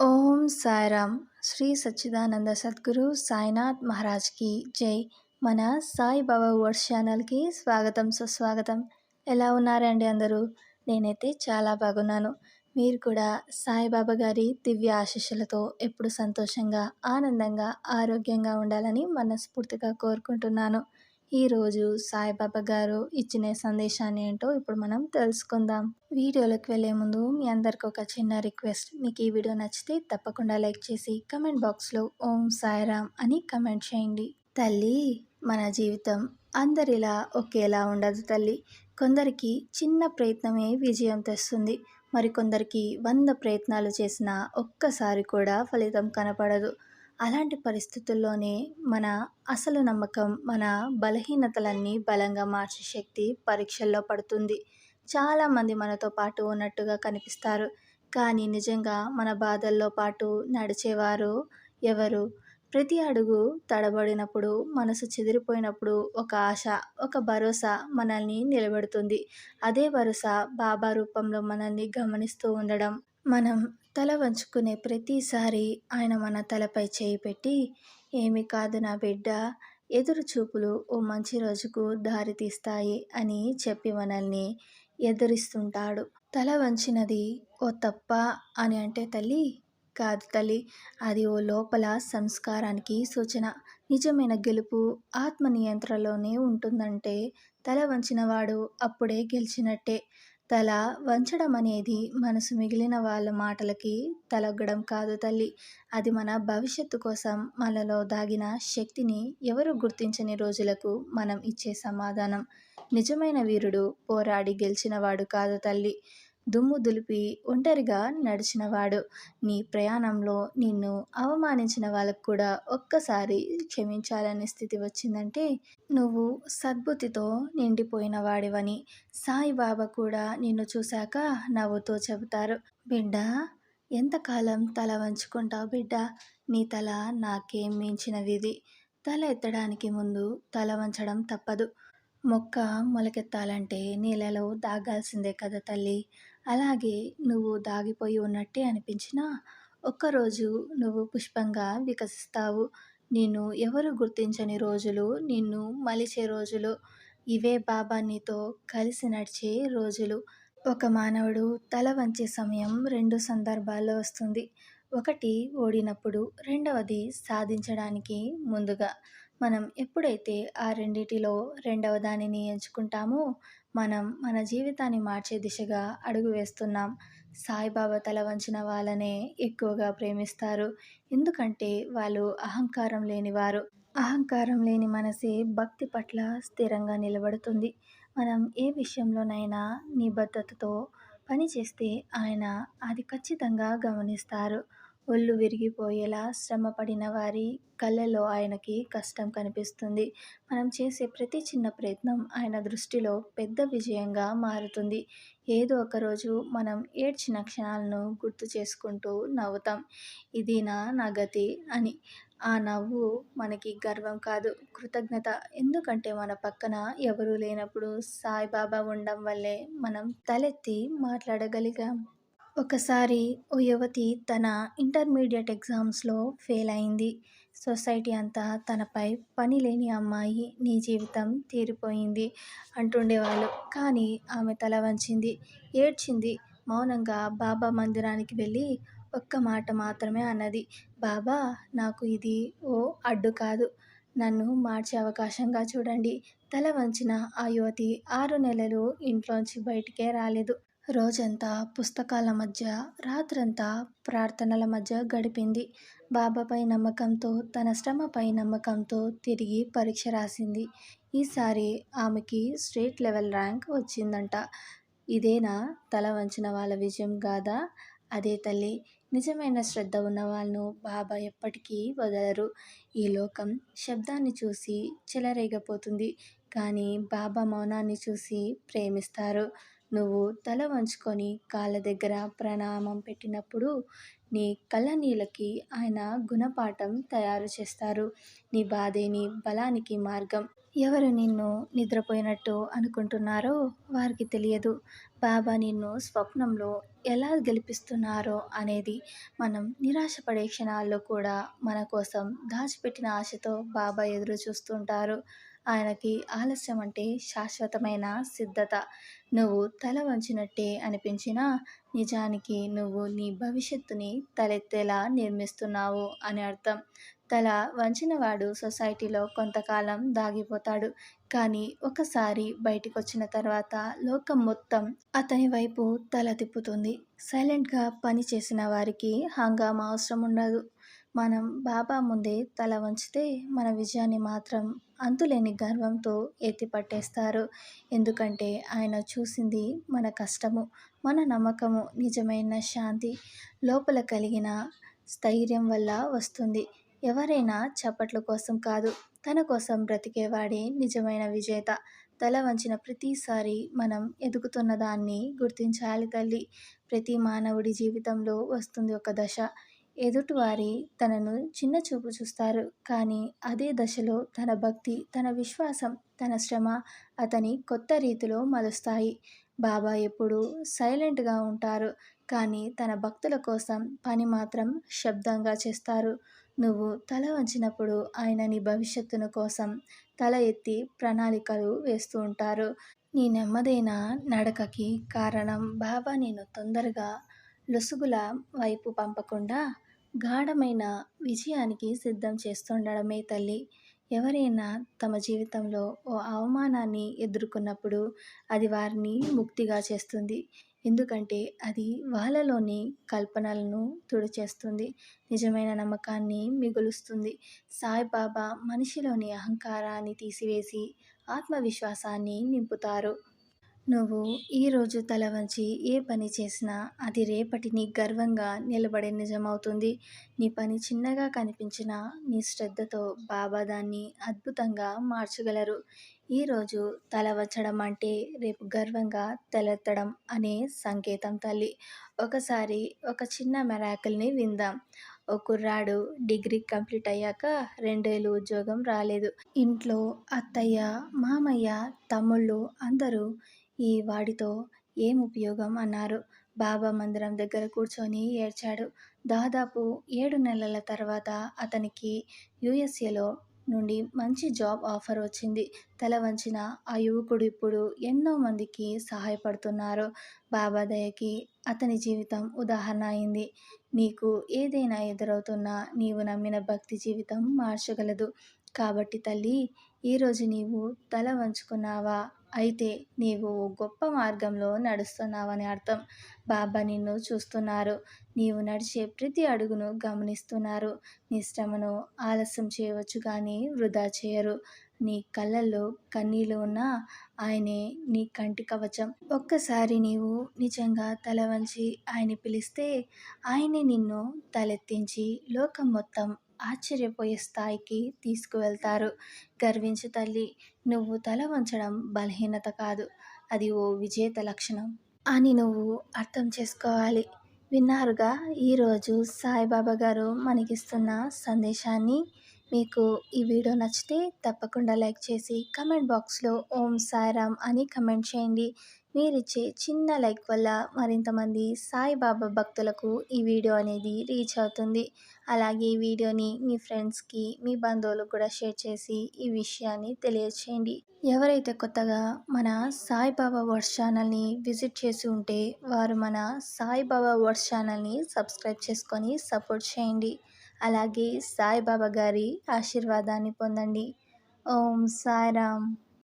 ఓం సాయిరామ్. శ్రీ సచ్చిదానంద సద్గురు సాయినాథ్ మహారాజ్కి జై. మన సాయి బాబా వర్డ్స్ ఛానల్కి స్వాగతం సుస్వాగతం. ఎలా ఉన్నారండి అందరూ? నేనైతే చాలా బాగున్నాను. మీరు కూడా సాయిబాబా గారి దివ్య ఆశీస్సులతో ఎప్పుడు సంతోషంగా ఆనందంగా ఆరోగ్యంగా ఉండాలని మనస్ఫూర్తిగా కోరుకుంటున్నాను. ఈరోజు సాయిబాబా గారు ఇచ్చిన సందేశాన్ని ఏంటో ఇప్పుడు మనం తెలుసుకుందాం. వీడియోలోకి వెళ్ళే ముందు మీ అందరికి ఒక చిన్న రిక్వెస్ట్. మీకు ఈ వీడియో నచ్చితే తప్పకుండా లైక్ చేసి కమెంట్ బాక్స్లో ఓం సాయిరామ్ అని కమెంట్ చేయండి. తల్లి మన జీవితం అందరిలా ఒకేలా ఉండదు తల్లి. కొందరికి చిన్న ప్రయత్నమే విజయం తెస్తుంది. మరికొందరికి వంద ప్రయత్నాలు చేసినా ఒక్కసారి కూడా ఫలితం కనపడదు. అలాంటి పరిస్థితుల్లోనే మన అసలు నమ్మకం మన బలహీనతలన్నీ బలంగా మార్చే శక్తి పరీక్షల్లో పడుతుంది. చాలామంది మనతో పాటు ఉన్నట్టుగా కనిపిస్తారు. కానీ నిజంగా మన బాధల్లో పాటు నడిచేవారు ఎవరు? ప్రతి అడుగు తడబడినప్పుడు మనసు చెదిరిపోయినప్పుడు ఒక ఆశ ఒక భరోసా మనల్ని నిలబెడుతుంది. అదే భరోసా బాబా రూపంలో మనల్ని గమనిస్తూ ఉండడం. మనం తల వంచుకునే ప్రతిసారి ఆయన మన తలపై చేయి పెట్టి ఏమి కాదు నా బిడ్డ ఎదురు చూపులు ఓ మంచి రోజుకు దారి తీస్తాయి అని చెప్పి మనల్ని ఎదురిస్తుంటాడు. తల వంచినది ఓ తప్ప అని అంటే తల్లి కాదు తల్లి అది ఓ లోపల సంస్కారానికి సూచన. నిజమైన గెలుపు ఆత్మ నియంత్రణలోనే ఉంటుందంటే తల వంచినవాడు అప్పుడే గెలిచినట్టే. తల వంచడం అనేది మనసు మిగిలిన వాళ్ళ మాటలకి తలగ్గడం కాదు తల్లి. అది మన భవిష్యత్తు కోసం మనలో దాగిన శక్తిని ఎవరు గుర్తించని రోజులకు మనం ఇచ్చే సమాధానం. నిజమైన వీరుడు పోరాడి గెలిచినవాడు కాదు తల్లి. దుమ్ము దులిపి ఒంటరిగా నడిచినవాడు. నీ ప్రయాణంలో నిన్ను అవమానించిన వాళ్ళకు కూడా ఒక్కసారి క్షమించాలనే స్థితి వచ్చిందంటే నువ్వు సద్బుద్ధితో నిండిపోయిన వాడివని సాయిబాబా కూడా నిన్ను చూశాక నవ్వుతో చెబుతారు. బిడ్డ ఎంతకాలం తల వంచుకుంటావు బిడ్డ? నీ తల నాకేం మించిన విధి తల ఎత్తడానికి ముందు తల వంచడం తప్పదు. మొక్క మొలకెత్తాలంటే నీళ్ళలో దాగాల్సిందే కదా తల్లి. అలాగే నువ్వు దాగిపోయి ఉన్నట్టే అనిపించినా ఒక్కరోజు నువ్వు పుష్పంగా వికసిస్తావు. నిన్ను ఎవరు గుర్తించని రోజులు నిన్ను మలిచే రోజులు ఇవే బాబా నీతో కలిసి నడిచే రోజులు. ఒక మానవుడు తల వంచే సమయం రెండు సందర్భాల్లో వస్తుంది. ఒకటి ఓడినప్పుడు రెండవది సాధించడానికి ముందుగా. మనం ఎప్పుడైతే ఆ రెండిటిలో రెండవ దానిని ఎంచుకుంటామో మనం మన జీవితాన్ని మార్చే దిశగా అడుగు వేస్తున్నాం. సాయిబాబా తల వంచిన వాళ్ళనే ఎక్కువగా ప్రేమిస్తారు. ఎందుకంటే వాళ్ళు అహంకారం లేనివారు. అహంకారం లేని మనసే భక్తి పట్ల స్థిరంగా నిలబడుతుంది. మనం ఏ విషయంలోనైనా నిబద్ధతతో పనిచేస్తే ఆయన అది ఖచ్చితంగా గమనిస్తారు. ఒళ్ళు విరిగిపోయేలా శ్రమపడిన వారి కళ్ళలో ఆయనకి కష్టం కనిపిస్తుంది. మనం చేసే ప్రతి చిన్న ప్రయత్నం ఆయన దృష్టిలో పెద్ద విజయంగా మారుతుంది. ఏదో ఒకరోజు మనం ఏడ్చిన క్షణాలను గుర్తు చేసుకుంటూ నవ్వుతాం. ఇది నా గతి అని. ఆ నవ్వు మనకి గర్వం కాదు కృతజ్ఞత. ఎందుకంటే మన పక్కన ఎవరూ లేనప్పుడు సాయిబాబా ఉండడం వల్లే మనం తలెత్తి మాట్లాడగలిగాం. ఒకసారి ఓ యువతి తన ఇంటర్మీడియట్ ఎగ్జామ్స్లో ఫెయిల్ అయింది. సొసైటీ అంతా తనపై పని లేని అమ్మాయి నీ జీవితం తీరిపోయింది అంటుండేవాళ్ళు. కానీ ఆమె తల వంచింది ఏడ్చింది మౌనంగా బాబా మందిరానికి వెళ్ళి ఒక్క మాట మాత్రమే అన్నది. బాబా నాకు ఇది ఓ అడ్డు కాదు. నన్ను మార్చే అవకాశంగా చూడండి. తల వంచిన ఆ యువతి ఆరు నెలలు ఇంట్లోంచి బయటికే రాలేదు. రోజంతా పుస్తకాల మధ్య రాత్రంతా ప్రార్థనల మధ్య గడిపింది. బాబాపై నమ్మకంతో తన శ్రమపై నమ్మకంతో తిరిగి పరీక్ష రాసింది. ఈసారి ఆమెకి స్టేట్ లెవెల్ ర్యాంక్ వచ్చిందంట. ఇదేనా తల వంచిన వాళ్ళ విజయం కాదా అదే తల్లి నిజమైన శ్రద్ధ ఉన్న వాళ్ళను బాబా ఎప్పటికీ వదలరు. ఈ లోకం శబ్దాన్ని చూసి చెలరేగపోతుంది. కానీ బాబా మౌనాన్ని చూసి ప్రేమిస్తారు. నువ్వు తల వంచుకొని కాళ్ళ దగ్గర ప్రణామం పెట్టినప్పుడు నీ కళ్ళనీళ్ళకి ఆయన గుణపాఠం తయారు చేస్తారు. నీ బాధే నీ బలానికి మార్గం. ఎవరు నిన్ను నిద్రపోయినట్టు అనుకుంటున్నారో వారికి తెలియదు. బాబా నిన్ను స్వప్నంలో ఎలా గెలిపిస్తున్నారో అనేది మనం నిరాశపడే క్షణాల్లో కూడా మన కోసం దాచిపెట్టిన ఆశతో బాబా ఎదురు చూస్తుంటారు ఆయనకి ఆలస్యం అంటే శాశ్వతమైన సిద్ధత. నువ్వు తల వంచినట్టే అనిపించినా నిజానికి నువ్వు నీ భవిష్యత్తుని తలెత్తేలా నిర్మిస్తున్నావు అని అర్థం. తల వంచినవాడు సొసైటీలో కొంతకాలం దాగిపోతాడు. కానీ ఒకసారి బయటికి వచ్చిన తర్వాత లోకం మొత్తం అతని వైపు తల తిప్పుతుంది. సైలెంట్గా పని చేసిన వారికి హంగామా అవసరం ఉండదు. మనం బాబా ముందే తల వంచితే మన విజయాన్ని మాత్రం అంతులేని గర్వంతో ఎత్తిపట్టేస్తారు ఎందుకంటే ఆయన చూసింది మన కష్టము మన నమ్మకము నిజమైన శాంతి లోపల కలిగిన స్థైర్యం వల్ల వస్తుంది. ఎవరైనా చప్పట్ల కోసం కాదు తన కోసం బ్రతికేవాడే నిజమైన విజేత. తల వంచిన ప్రతిసారి మనం ఎదుగుతున్న దాన్ని గుర్తించాలి తల్లి. ప్రతి మానవుడి జీవితంలో వస్తుంది ఒక దశ. ఎదుటివారి తనను చిన్న చూపు చూస్తారు. కానీ అదే దశలో తన భక్తి తన విశ్వాసం తన శ్రమ అతని కొత్త రీతిలో మలుస్తాయి. బాబా ఎప్పుడూ సైలెంట్గా ఉంటారు. కానీ తన భక్తుల కోసం పని మాత్రం శబ్దంగా చేస్తారు. నువ్వు తల వంచినప్పుడు ఆయన నీ భవిష్యత్తును కోసం తల ఎత్తి ప్రణాళికలు వేస్తూ ఉంటారు. నీ నెమ్మదైన నడకకి కారణం బాబా నేను తొందరగా లొసుగుల వైపు పంపకుండా గాఢమైన విజయానికి సిద్ధం చేస్తుండడమే తల్లి. ఎవరైనా తమ జీవితంలో ఓ అవమానాన్ని ఎదుర్కొన్నప్పుడు అది వారిని ముక్తిగా చేస్తుంది. ఎందుకంటే అది వాళ్ళలోని కల్పనలను తుడిచేస్తుంది. నిజమైన నమ్మకాన్ని మిగులుస్తుంది. సాయిబాబా మనిషిలోని అహంకారాన్ని తీసివేసి ఆత్మవిశ్వాసాన్ని నింపుతారు. నువ్వు ఈరోజు తల వంచి ఏ పని చేసినా అది రేపటిని గర్వంగా నిలబడే నిజమవుతుంది. నీ పని చిన్నగా కనిపించినా నీ శ్రద్ధతో బాబా దాన్ని అద్భుతంగా మార్చగలరు. ఈరోజు తల వచ్చడం అంటే రేపు గర్వంగా తలెత్తడం అనే సంకేతం తల్లి. ఒకసారి ఒక చిన్న మెరాకిల్ని విందాం. ఓ కుర్రాడు డిగ్రీ కంప్లీట్ అయ్యాక రెండేళ్ళు ఉద్యోగం రాలేదు. ఇంట్లో అత్తయ్య మామయ్య తమ్ముళ్ళు అందరూ ఈ వాడితో ఏం ఉపయోగం? అన్నారు. బాబా మందిరం దగ్గర కూర్చొని ఏడ్చాడు. దాదాపు ఏడు నెలల తర్వాత అతనికి యుఎస్ఏలో నుండి మంచి జాబ్ ఆఫర్ వచ్చింది. తల వంచిన ఆ యువకుడు ఇప్పుడు ఎన్నో మందికి సహాయపడుతున్నారు. బాబా దయకి అతని జీవితం ఉదాహరణ అయింది. నీకు ఏదైనా ఎదురవుతున్నా నీవు నమ్మిన భక్తి జీవితం మార్చగలదు. కాబట్టి తల్లి ఈరోజు నీవు తల వంచుకున్నావా? అయితే నీవు గొప్ప మార్గంలో నడుస్తున్నావని అర్థం. బాబా నిన్ను చూస్తున్నారు. నీవు నడిచే ప్రతి అడుగును గమనిస్తున్నారు. నీ శ్రమను ఆలస్యం చేయవచ్చు కానీ వృధా చేయరు. నీ కళ్ళల్లో కన్నీళ్ళు ఉన్నా ఆయనే నీ కంటి కవచం. ఒక్కసారి నీవు నిజంగా తల వంచి ఆయన పిలిస్తే ఆయనే నిన్ను తలెత్తించి లోకం మొత్తం ఆశ్చర్యపోయే స్థాయికి తీసుకువెళ్తారు. గర్వించు తల్లి నువ్వు తల వంచడం బలహీనత కాదు. అది ఓ విజేత లక్షణం అని నువ్వు అర్థం చేసుకోవాలి. విన్నారుగా ఈరోజు సాయిబాబా గారు మనకిస్తున్న సందేశాన్ని. మీకు ఈ వీడియో నచ్చితే తప్పకుండా లైక్ చేసి కమెంట్ బాక్స్లో ఓం సాయిరామ్ అని కమెంట్ చేయండి. మీరిచ్చే చిన్న లైక్ వల్ల మరింతమంది సాయిబాబా భక్తులకు ఈ వీడియో అనేది రీచ్ అవుతుంది. అలాగే ఈ వీడియోని మీ ఫ్రెండ్స్కి మీ బంధువులకు కూడా షేర్ చేసి ఈ విషయాన్ని తెలియచేయండి. ఎవరైతే కొత్తగా మన సాయిబాబా వర్డ్స్ ఛానల్ని విజిట్ చేసి ఉంటే వారు మన సాయిబాబా వర్డ్స్ ఛానల్ని సబ్స్క్రైబ్ చేసుకొని సపోర్ట్ చేయండి. అలాగే సాయిబాబా గారి ఆశీర్వాదాన్ని పొందండి. ఓం సాయిరామ్.